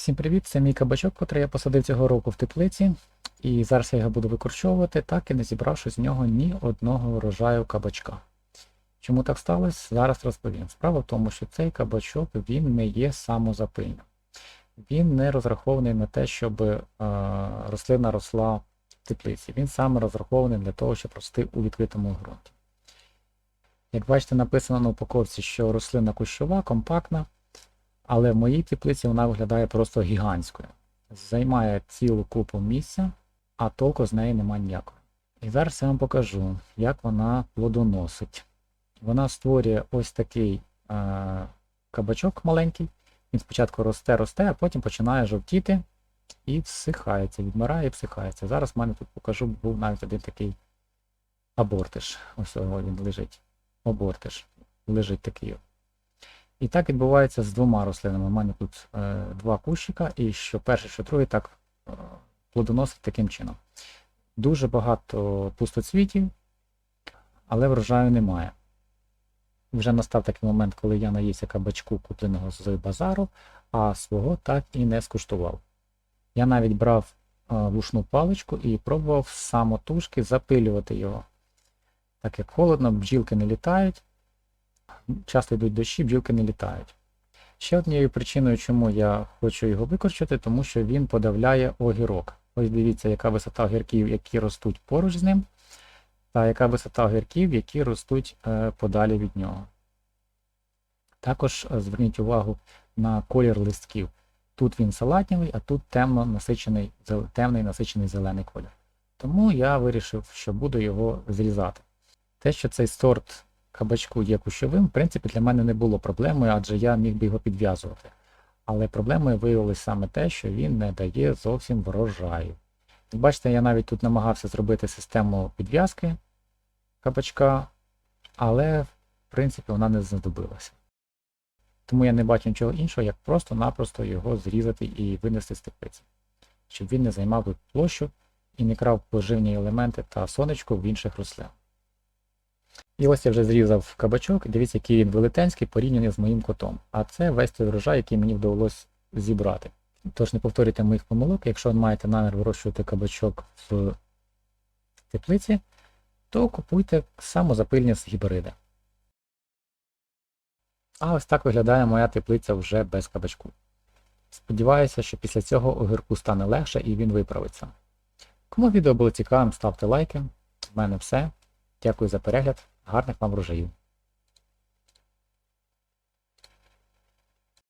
Всім привіт! Це мій кабачок, котрий я посадив цього року в теплиці. І зараз я його буду викорчовувати, так і не зібравши з нього ні одного врожаю кабачка. Чому так сталося? Зараз розповім. Справа в тому, що цей кабачок він не є самозапильним. Він не розрахований на те, щоб е, рослина росла в теплиці. Він саме розрахований для того, щоб рости у відкритому ґрунті. Як бачите, написано на упаковці, що рослина кущова, компактна, але в моїй теплиці вона виглядає просто гігантською. Займає цілу купу місця, а толку з неї немає ніякого. І зараз я вам покажу, як вона плодоносить. Вона створює ось такий е, кабачок маленький. Він спочатку росте, росте, а потім починає жовтіти і всихається, відмирає і всихається. Зараз в мене тут покажу, був навіть один такий абортиш. Ось він лежить. Абортиш. Лежить такий. І так відбувається з двома рослинами. У мене тут е, два кущика, і що перший, що другий так е, плодоносить таким чином. Дуже багато пустоцвітів, але врожаю немає. Вже настав такий момент, коли я наївся кабачку, купленого з базару, а свого так і не скуштував. Я навіть брав е, вушну паличку і пробував самотужки запилювати його. Так як холодно, бджілки не літають, часто йдуть дощі, бджілки не літають. Ще однією причиною, чому я хочу його викорчувати, тому що він подавляє огірок. Ось дивіться, яка висота огірків, які ростуть поруч з ним, та яка висота огірків, які ростуть е, подалі від нього. Також е, зверніть увагу на колір листків. Тут він салатнівий, а тут темно насичений, темний насичений зелений колір. Тому я вирішив, що буду його зрізати. Те, що цей сорт кабачку є кущовим, в принципі, для мене не було проблемою, адже я міг би його підв'язувати. Але проблемою виявилось саме те, що він не дає зовсім врожаю. Бачите, я навіть тут намагався зробити систему підв'язки кабачка, але в принципі вона не знадобилася. Тому я не бачу нічого іншого, як просто-напросто його зрізати і винести з теплиці, щоб він не займав площу і не крав поживні елементи та сонечко в інших рослин. І ось я вже зрізав кабачок, дивіться, який він велетенський порівняний з моїм котом. А це весь той врожай, який мені вдалося зібрати. Тож не повторюйте моїх помилок, якщо маєте намір вирощувати кабачок в теплиці, то купуйте самозапильні з гібриди. А ось так виглядає моя теплиця вже без кабачку. Сподіваюся, що після цього огірку стане легше і він виправиться. Кому відео було цікавим, ставте лайки. У мене все. Дякую за перегляд. Гарних вам врожаїв!